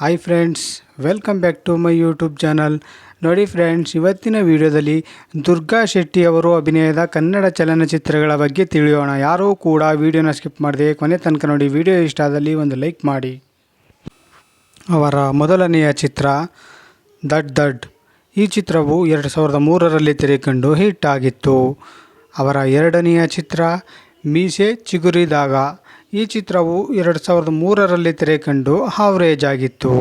Hi friends welcome back to my YouTube channel ನೋಡಿ friends ಇವತ್ತಿನ ವಿಡಿಯೋದಲ್ಲಿ ದುರ್ಗಾ ಶೆಟ್ಟಿ ಅವರು ಅಭಿನಯದ ಕನ್ನಡ ಚಲನಚಿತ್ರಗಳ ಬಗ್ಗೆ ತಿಳಿಯೋಣ. ಯಾರೂ ಕೂಡ ವಿಡಿಯೋನ ಸ್ಕಿಪ್ ಮಾಡದೆ ಕೊನೆ ತನಕ ನೋಡಿ ವಿಡಿಯೋ ಇಷ್ಟ ಆದಲ್ಲಿ ಒಂದು ಲೈಕ್ ಮಾಡಿ. ಅವರ ಮೊದಲನೆಯ ಚಿತ್ರ ದಡ್ ದಡ್. ಈ ಚಿತ್ರವು ಎರಡು ಸಾವಿರದ ಮೂರರಲ್ಲಿ ತೆರೆಕಂಡು ಹಿಟ್ ಆಗಿತ್ತು. ಅವರ ಎರಡನೆಯ ಚಿತ್ರ ಮೀಸೆ ಚಿಗುರಿದಾಗ ಈ ಚಿತ್ರವು ಎರಡು ಸಾವಿರದ ಮೂರರಲ್ಲಿ ತೆರೆಕಂಡು ಹಾವ್ರೇಜ್ ಆಗಿತ್ತು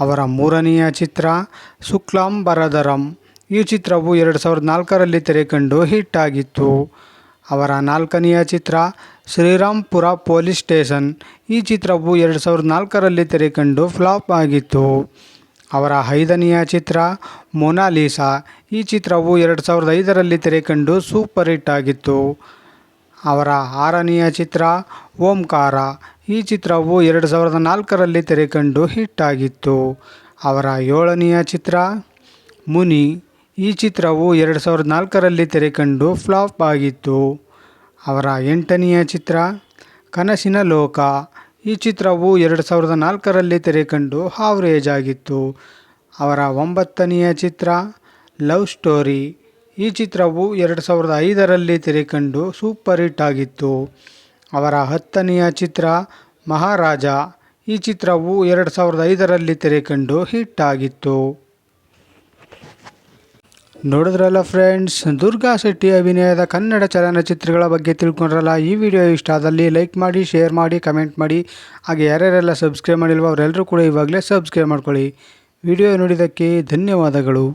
ಅವರ ಮೂರನೆಯ ಚಿತ್ರ ಸುಕ್ಲಾಂ ಬರದರಂ ಈ ಚಿತ್ರವು ಎರಡು ಸಾವಿರದ ನಾಲ್ಕರಲ್ಲಿ ತೆರೆಕಂಡು ಹಿಟ್ ಆಗಿತ್ತು ಅವರ ನಾಲ್ಕನೆಯ ಚಿತ್ರ ಶ್ರೀರಾಮ್ಪುರ ಪೊಲೀಸ್ ಸ್ಟೇಷನ್. ಈ ಚಿತ್ರವು ಎರಡು ಸಾವಿರದ ನಾಲ್ಕರಲ್ಲಿ ತೆರೆಕಂಡು ಫ್ಲಾಪ್ ಆಗಿತ್ತು. ಅವರ ಐದನೆಯ ಚಿತ್ರ ಮೊನಾಲಿಸಾ. ಈ ಚಿತ್ರವು ಎರಡು ಸಾವಿರದ ಐದರಲ್ಲಿ ತೆರೆಕಂಡು ಸೂಪರ್ ಹಿಟ್ ಆಗಿತ್ತು. ಅವರ ಆರನೆಯ ಚಿತ್ರ ಓಂಕಾರ. ಈ ಚಿತ್ರವು ಎರಡು ಸಾವಿರದ ನಾಲ್ಕರಲ್ಲಿ ತೆರೆಕಂಡು ಹಿಟ್ ಆಗಿತ್ತು ಅವರ ಏಳನೆಯ ಚಿತ್ರ ಮುನಿ. ಈ ಚಿತ್ರವು ಎರಡು ಸಾವಿರದ ನಾಲ್ಕರಲ್ಲಿ ತೆರೆಕಂಡು ಫ್ಲಾಪ್ ಆಗಿತ್ತು. ಅವರ ಎಂಟನೆಯ ಚಿತ್ರ ಕನಸಿನ ಲೋಕ. ಈ ಚಿತ್ರವು ಎರಡು ಸಾವಿರದ ನಾಲ್ಕರಲ್ಲಿ ತೆರೆಕಂಡು ಹಾವ್ರೇಜ್ ಆಗಿತ್ತು. ಅವರ ಒಂಬತ್ತನೆಯ ಚಿತ್ರ ಲವ್ ಸ್ಟೋರಿ. ಈ ಚಿತ್ರವು ಎರಡು ಸಾವಿರದ ಐದರಲ್ಲಿ ತೆರೆಕಂಡು ಸೂಪರ್ ಹಿಟ್ ಆಗಿತ್ತು. ಅವರ ಹತ್ತನೆಯ ಚಿತ್ರ ಮಹಾರಾಜ. ಈ ಚಿತ್ರವು ಎರಡು ಸಾವಿರದ ಐದರಲ್ಲಿ ತೆರೆಕಂಡು ಹಿಟ್ ಆಗಿತ್ತು. ನೋಡಿದ್ರಲ್ಲ ಫ್ರೆಂಡ್ಸ್, ದುರ್ಗಾ ಶೆಟ್ಟಿ ಅಭಿನಯದ ಕನ್ನಡ ಚಲನಚಿತ್ರಗಳ ಬಗ್ಗೆ ತಿಳ್ಕೊಂಡ್ರಲ್ಲ? ಈ ವಿಡಿಯೋ ಇಷ್ಟ ಆದಲ್ಲಿ ಲೈಕ್ ಮಾಡಿ, ಶೇರ್ ಮಾಡಿ, ಕಮೆಂಟ್ ಮಾಡಿ. ಹಾಗೆ ಯಾರ್ಯಾರೆಲ್ಲ ಸಬ್ಸ್ಕ್ರೈಬ್ ಮಾಡಿಲ್ವೋ ಅವರೆಲ್ಲರೂ ಕೂಡ ಇವಾಗಲೇ ಸಬ್ಸ್ಕ್ರೈಬ್ ಮಾಡ್ಕೊಳ್ಳಿ. ವಿಡಿಯೋ ನೋಡಿದ್ದಕ್ಕೆ ಧನ್ಯವಾದಗಳು.